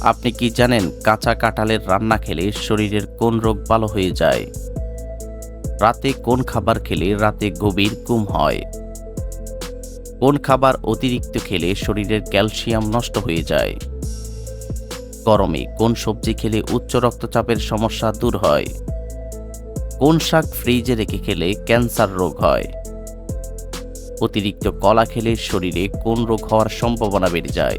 আপনি কি জানেন কাঁচা কাঁঠালের রান্না খেলে শরীরের কোন রোগ ভালো হয়ে যায়? রাতে কোন খাবার খেলে রাতে গভীর ঘুম হয়? কোন খাবার অতিরিক্ত খেলে শরীরের ক্যালসিয়াম নষ্ট হয়ে যায়? গরমে কোন সবজি খেলে উচ্চ রক্তচাপের সমস্যা দূর হয়? কোন শাক ফ্রিজে রেখে খেলে ক্যান্সার রোগ হয়? অতিরিক্ত কলা খেলে শরীরে কোন রোগ হওয়ার সম্ভাবনা বেড়ে যায়?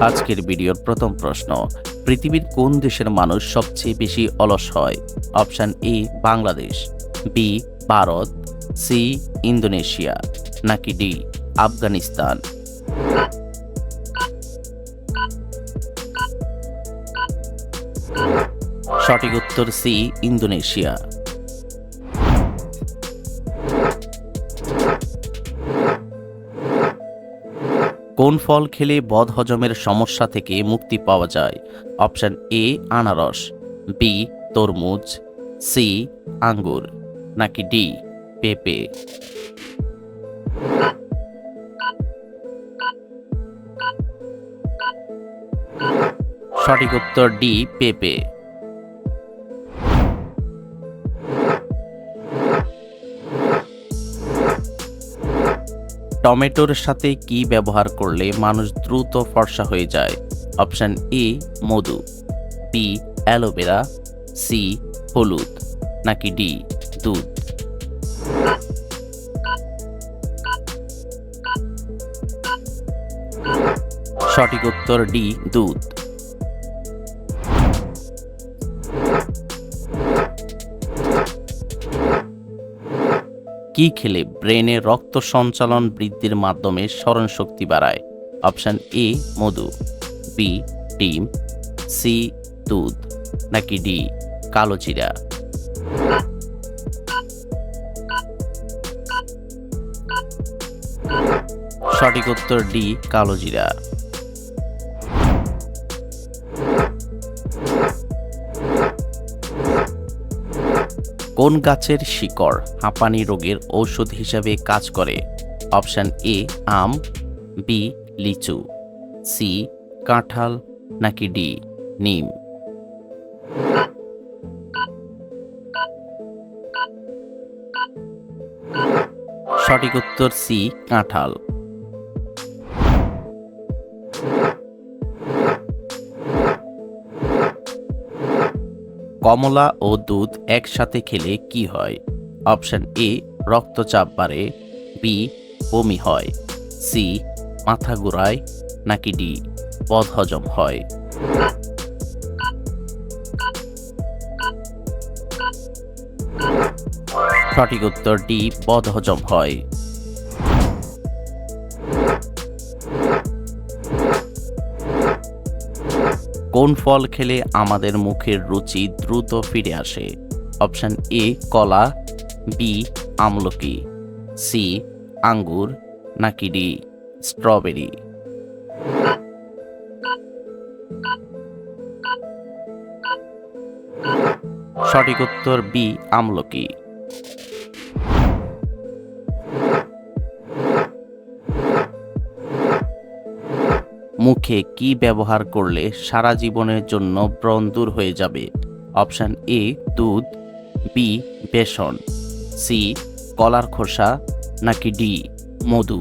আজকের ভিডিওর প্রথম প্রশ্ন, পৃথিবীর কোন দেশের মানুষ সবচেয়ে বেশি অলস হয়? Option A, Bangladesh, B, Bharat, C, Indonesia, নাকি ডি, আফগানিস্তান? সঠিক উত্তর সি, ইন্দোনেশিয়া। কোন ফল খেলে বদহজমের সমস্যা থেকে মুক্তি পাওয়া যায়? অপশন এ, আনারস, বি, তরমুজ, সি, আঙ্গুর, নাকি ডি, পেঁপে? সঠিক উত্তর ডি, পেঁপে। টমেটোর সাথে কি ব্যবহার করলে মানুষ দ্রুত ফর্সা হয়ে যায়? Option A, Madhu. B aloe vera. C হলুদ। নাকি ডি দুধ? সঠিক উত্তর ডি দুধ। কি খেলে ব্রেনে রক্ত সঞ্চালন বৃদ্ধির মাধ্যমে স্মরণ শক্তি বাড়ায়? অপশন এ, মধু। বি, ডিম। সি, দুধ। নাকি ডি, কালো জিরা। সঠিক উত্তর ডি, কালো জিরা। কোন গাছের শিকড় হাঁপানি রোগের ঔষধ হিসাবে কাজ করে? অপশান এ, আম, বি, লিচু, সি, কাঁঠাল, নাকি ডি, নিম? সঠিক উত্তর সি, কাঁঠাল। কমলা ও দুধ একসাথে খেলে কি হয়? অপশন এ, রক্তচাপ বাড়ে, বি, বমি হয়, সি, মাথা ঘুরায়, নাকি ডি, বদহজম হয়। সঠিক উত্তর ডি, বদহজম হয়। কোন ফল খেলে আমাদের মুখের রুচি দ্রুত ফিরে আসে? অপশান এ, কলা, বি, আমলকি, সি, আঙ্গুর, নাকি ডি, স্ট্রবেরি। সঠিক উত্তর বি, আমলকি। মুখে কি ব্যবহার করলে সারা জীবনের জন্য ব্রণ দূর হয়ে যাবে? অপশান এ, দুধ, বি, বেসন, সি, কলার খোসা, নাকি ডি, মধু?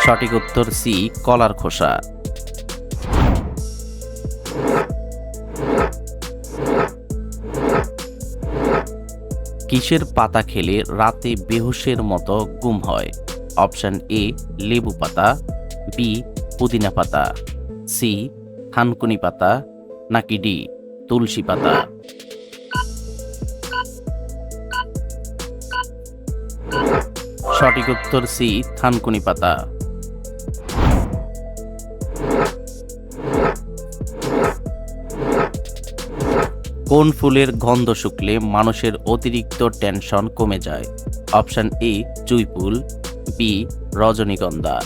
সঠিক উত্তর সি, কলার খোসা। কিসের পাতা খেলে রাতে বেহুশের মতো গুম হয়? অপশন এ, লেবু পাতা, বি, পুদিনা পাতা, সি, থানকুনি পাতা, নাকি ডি, তুলসী পাতা? সঠিক উত্তর সি, থানকুনি পাতা। কোন ফুলের গন্ধ শুকলে মানুষের অতিরিক্ত টেনশন কমে যায়? অপশন এ, জুই ফুল, বি, রজনীগন্ধা,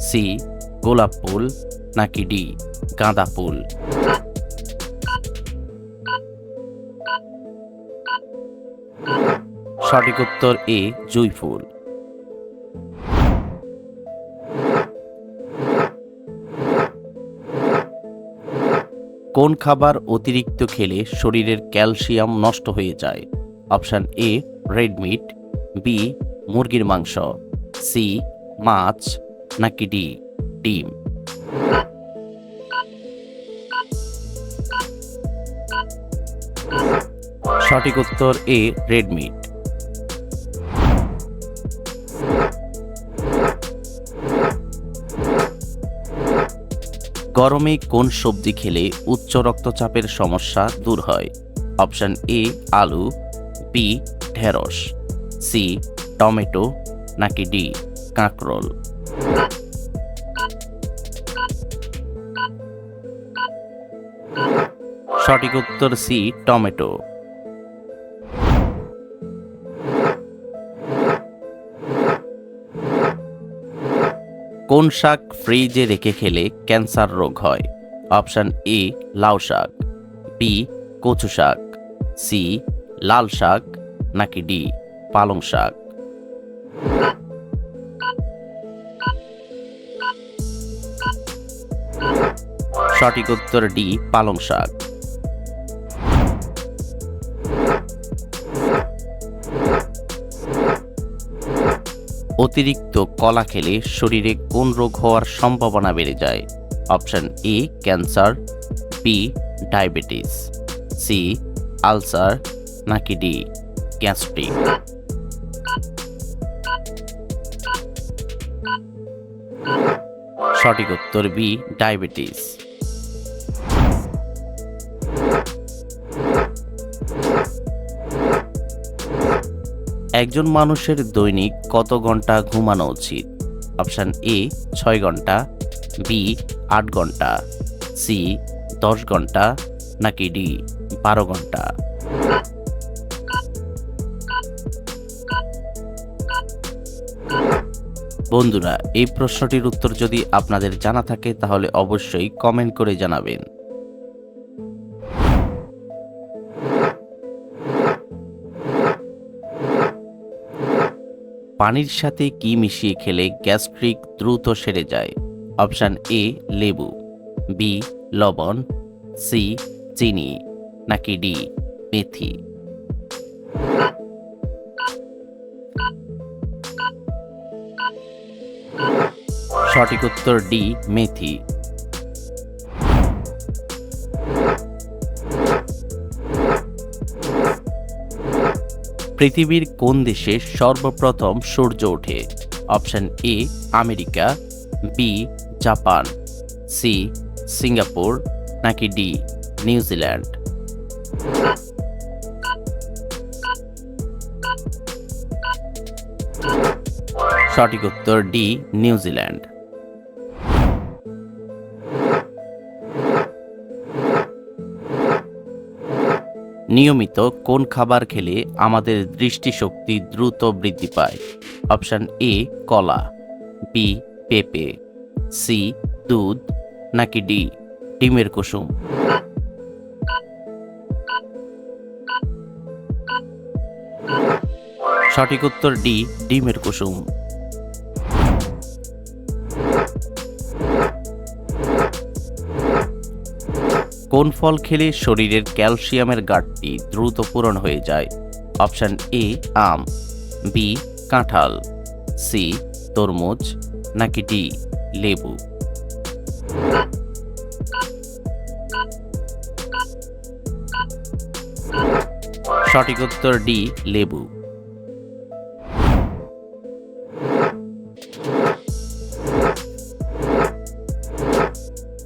সি, গোলাপ ফুল, নাকি ডি, গাঁদা ফুল। সঠিক উত্তর এ, জুই ফুল। কোন খাবার অতিরিক্ত খেলে শরীরের ক্যালসিয়াম নষ্ট হয়ে যায়? Option A, red meat, B, মুরগির মাংস, সি, মাছ, নাকি ডি, ডিম? সঠিক উত্তর এ, রেড মিট। গরমে কোন সবজি খেলে উচ্চ রক্তচাপের সমস্যা দূর হয়? অপশান এ, আলু, বি, ঢেঁড়স, সি, টমেটো, নাকি ডি, কাঁকরোল। সঠিক উত্তর সি, টমেটো। কোন শাক ফ্রিজে রেখে খেলে ক্যান্সার রোগ হয়? অপশান এ, লাউ শাক বি কচু শাক সি লাল শাক, নাকি ডি পালং শাক? সঠিক উত্তর ডি পালং শাক। অতিরিক্ত কলা খেলে শরীরে কোন রোগ হওয়ার সম্ভাবনা বেড়ে যায়? Option A, cancer, B, diabetes, C, ulcer, নাকি ডি, গ্যাস্ট্রিক। সঠিক উত্তর বি, ডায়াবেটিস। একজন মানুষের দৈনিক কত ঘণ্টা ঘুমানো উচিত? অপশান এ, ছয় ঘণ্টা, বি, আট ঘণ্টা, সি, দশ ঘণ্টা, নাকি ডি, বারো ঘণ্টা? বন্ধুরা, এই প্রশ্নটির উত্তর যদি আপনাদের জানা থাকে, তাহলে অবশ্যই কমেন্ট করে জানাবেন। পানির সাথে কি মিশিয়ে খেলে গ্যাস্ট্রিক দ্রুত সেরে যায়? অপশান এ, লেবু। বি, লবণ। সি, চিনি। নাকি ডি, মেথি? সঠিক উত্তর ডি, মেথি। পৃথিবীর কোন দেশে সর্বপ্রথম সূর্য ওঠে? Option A, America, B, Japan, C, Singapore, নাকি ডি নিউজিল্যান্ড সঠিক উত্তর ডি নিউজিল্যান্ড নিয়মিত কোন খাবার খেলে আমাদের দৃষ্টিশক্তি দ্রুত বৃদ্ধি পায়? অপশান এ, কলা। বি, পেঁপে। সি, দুধ। নাকি ডি, ডিমের কুসুম? সঠিক উত্তর ডি, ডিমের কুসুম। কোন ফল খেলে শরীরের ক্যালসিয়ামের ঘাটতি দ্রুত পূরণ হয়ে যায়? অপশান এ, আম, বি, কাঁঠাল, সি, তরমুজ, নাকি ডি, লেবু? সঠিক উত্তর ডি, লেবু।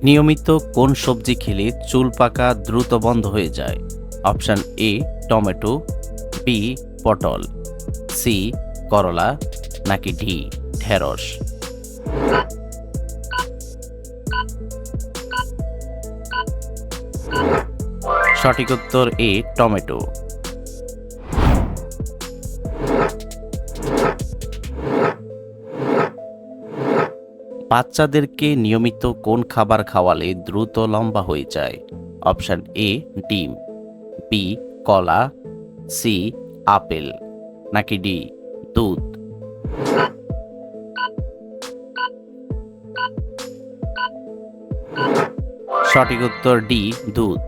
নিয়মিত কোন সবজি খেলে চুল পাকা দ্রুত বন্ধ হয়ে যায়? অপশান এ টমেটো বি পটল সি করলা, নাকি ডি ঢেঁড়স? সঠিক উত্তর এ টমেটো। বাচ্চাদেরকে নিয়মিত কোন খাবার খাওয়ালে দ্রুত লম্বা হয়ে যায়? অপশান এ, ডিম। বি, কলা। C, apple. নাকি ডি, দুধ? সঠিক উত্তর ডি, দুধ।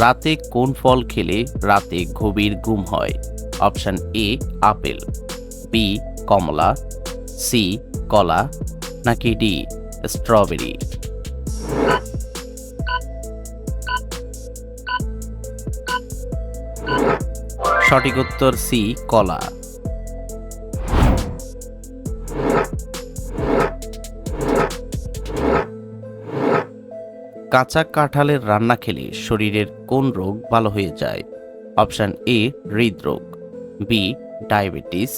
রাতে কোন ফল খেলে রাতে গভীর ঘুম হয়? অপশান এ, আপেল বি কমলা সি কলা, নাকি ডি স্ট্রবেরি? সঠিক উত্তর সি কলা। কাঁচা কাঁঠালের রান্না খেলে শরীরের কোন রোগ ভালো হয়ে যায়? অপশন এ, হৃদরোগ বি ডায়াবেটিস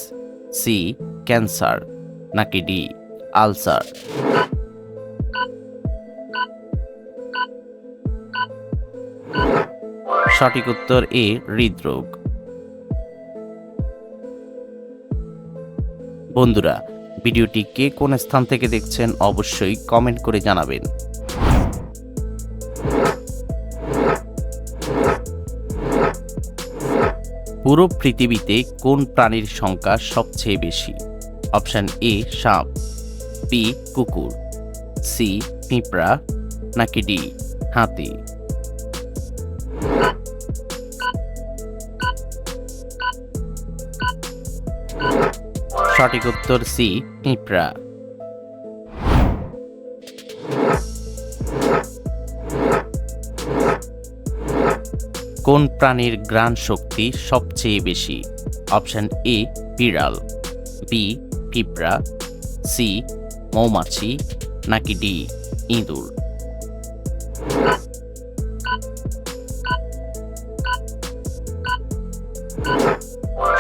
সি ক্যান্সার, নাকি ডি আলসার। সঠিক উত্তর এ, হৃদরোগ। বন্ধুরা, ভিডিওটি কে কোন স্থান থেকে দেখছেন অবশ্যই কমেন্ট করে জানাবেন। পুরো পৃথিবীতে কোন প্রাণীর সংখ্যা সবচেয়ে বেশি? অপশান এ, সাপ বি কুকুর সি পিঁপড়া, নাকি ডি হাতি? সঠিক উত্তর সি পিঁপড়া। কোন প্রাণীর গ্রাণ শক্তি সবচেয়ে বেশি? অপশন এ, বিড়াল, বি, পিঁপড়া, সি, মৌমাছি, নাকি ডি, ইঁদুর?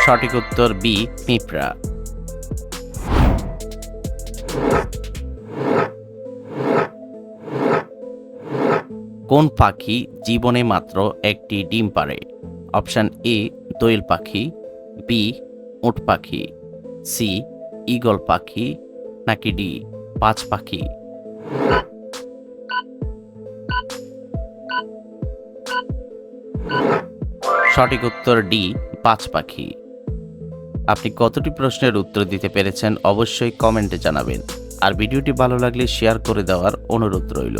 সঠিক উত্তর বি, পিঁপড়া। কোন পাখি জীবনে মাত্র একটি ডিম পারে অপশন এ, দোয়েল পাখি, বি, উট পাখি, সি, ঈগল পাখি, নাকি ডি, পাঁচ পাখি। সঠিক উত্তর ডি, পাঁচ পাখি। আপনি কতটি প্রশ্নের উত্তর দিতে পেরেছেন অবশ্যই কমেন্টে জানাবেন। আর ভিডিওটি ভালো লাগলে শেয়ার করে দেওয়ার অনুরোধ রইল।